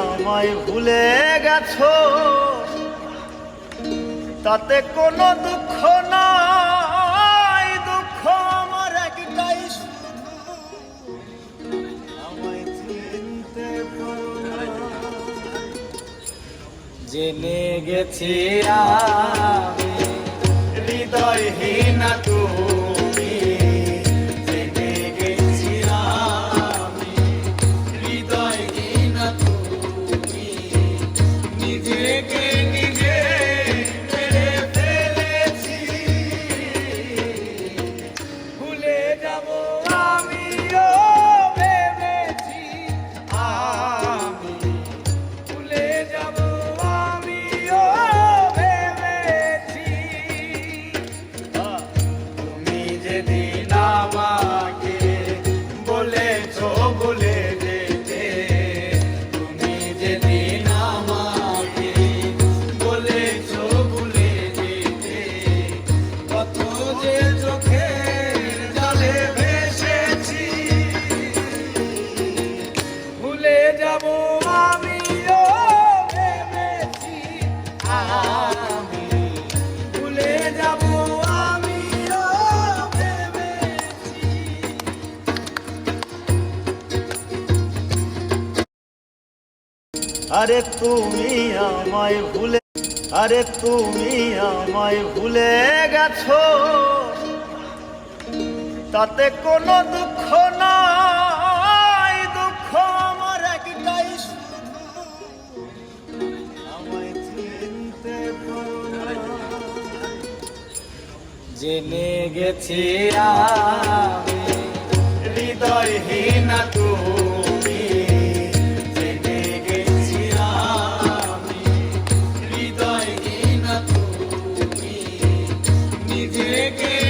আমায় ভুলে গেছো তাতে কোনো দুঃখ নাই, দুঃখ আমার একটাই। জেনে গেছি আমি, হৃদয়হীন তুমি বলেছো বলে আরে তুমি আমায় ভুলে, আরে তুমি আমায় ভুলে গেছো। তাতে কোনো দুঃখ নাই, দুঃখ আমার একটাই আমায় চিনতে জেনে গেছি তুমি take it.